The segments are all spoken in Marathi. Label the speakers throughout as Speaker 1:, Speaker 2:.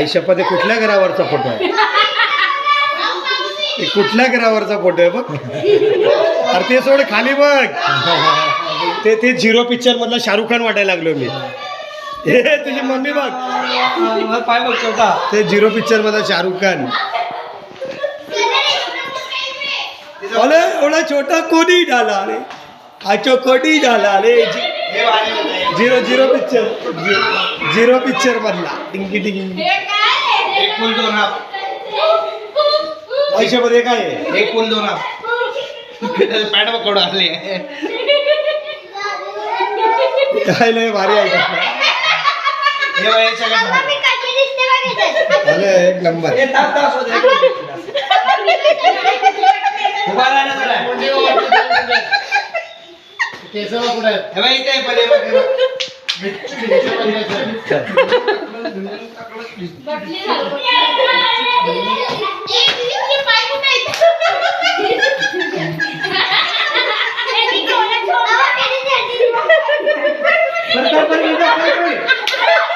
Speaker 1: आई शपथ हे कुठल्या घरावरचा फोटो आहे? हे कुठल्या घरावरचा फोटो आहे बघ? अरे ते सोड खाली बघ. ते ते झिरो पिक्चर मधला शाहरुख खान वाटायला लागलो मी. हे तुझी मम्मी बघ.
Speaker 2: पाय बघ छोटा
Speaker 1: ते झिरो पिक्चर मधला शाहरुख खान. अरे एवढा छोटा कोणी झाला रे? आचो कोणी झाला रे? Zero zero picture zero picture मधला. टिंगी टिंगी
Speaker 2: एक फुल दोन हाफ़
Speaker 1: पैशामध्ये काय आहे?
Speaker 2: एक फुल दोन हाफ़ पॅट पकडून आले
Speaker 1: काय लय भारी आहे का?
Speaker 2: हे बघ, हे सगळं भारी.
Speaker 1: अरे एक नंबर.
Speaker 2: हे तास तास होते. उभा राहा ना जरा. हे बघ, इथे आहे, पहिले बघ, हे बघ. बरं, बरं, बरं, बरं, बरं.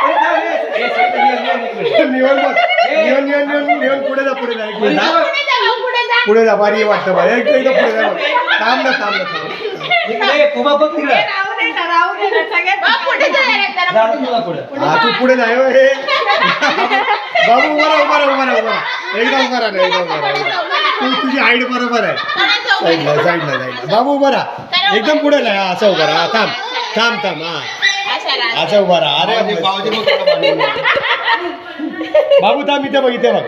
Speaker 2: हे थांब, हे- हे सगळं नियम, नियम, नियम.
Speaker 1: निवन बघ निवन निवन निवन निवन पुढे जा पुढे जा एक
Speaker 2: बरं,
Speaker 1: मिनिट हा. पुढे जा भारी वाटतं भाई एक एकदा पुढे जा. थांब ना थांब ना थांब
Speaker 2: इकडे उभा बघ तिकडे. तुला पुढे.
Speaker 1: हा तू पुढे जाय हे. बाबू उभा राहा उभा राहा उभा राहा उभा राहा. एकदा उभा राहा ना, एकदा उभा राहा. तू तुझी हाईट बरोबर आहे. साईडला साईडला साईडला बाबू उभा राहा. एकदम पुढे नाही हा, असं उभा राहा. हा, थांब थांब थांब हा. असं उभा राहा. अरे. बाबू थांब इथे बघ इथे बघ.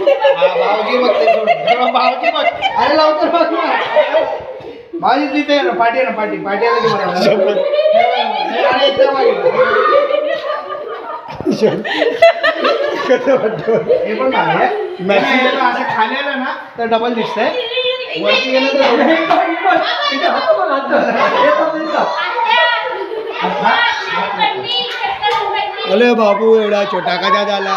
Speaker 2: भाऊजी बघ ते भाऊजी अरे ना. भाऊजी तिथे ना पाठी ना पाठी पाठी आला हे पण भारी आहे. हे असं खाली आलं ना तर डबल दिसतंय वरती गेलं तर हात हात हे
Speaker 1: अरे बाबू एवढा छोटा कदा झाला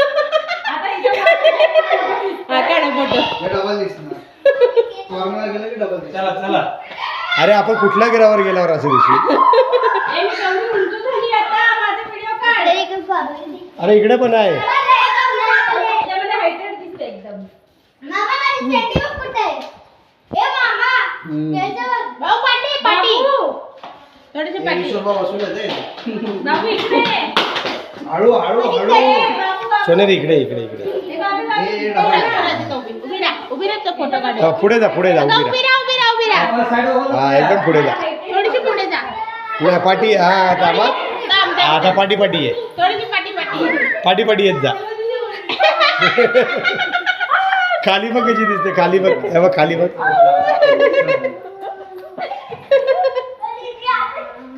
Speaker 2: डबल.
Speaker 1: पॅन्ट बघ नाही इथं.
Speaker 2: डबल दिसणार. कॉर्नर गेलं की डबल चला चला.
Speaker 1: अरे आपण कुठल्या घरावर गेल्यावर असं दिसू? अरे इकडे पण आहे.
Speaker 2: हळू हळू हळू
Speaker 1: सोनेरी इकडे इकडे इकडे
Speaker 3: फोटो काढ
Speaker 1: हा, पुढे जा पुढे जा उभी
Speaker 3: उभी
Speaker 1: राहा
Speaker 3: राहा उभी राहा उभी राहा.
Speaker 1: हा एकदम पुढे जा.
Speaker 3: थोडीशी पुढे जा.
Speaker 1: नाही पाठी हा.
Speaker 3: थांब,
Speaker 1: हा, आता. पाठी पाठी आहे
Speaker 3: थोडीशी पाठी पाठी
Speaker 1: पाठी पाठी येत जा. खाली बघ कशी दिसते खाली बघ. हे बघ खाली बघ.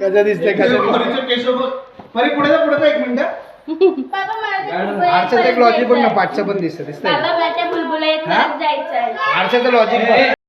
Speaker 1: कसं दिसते कसं दिसते.
Speaker 2: परी पुढे जा पुढे जा एक मिनिट.
Speaker 3: बाबा मला ते बुलबुला येत
Speaker 2: आरशाचं एक लॉजिक बघ ना पाठचं पण दिसतं दिसतंय.
Speaker 3: बाबा मला
Speaker 2: हा?
Speaker 3: जायचं आहे
Speaker 2: आरशाचं लॉजिक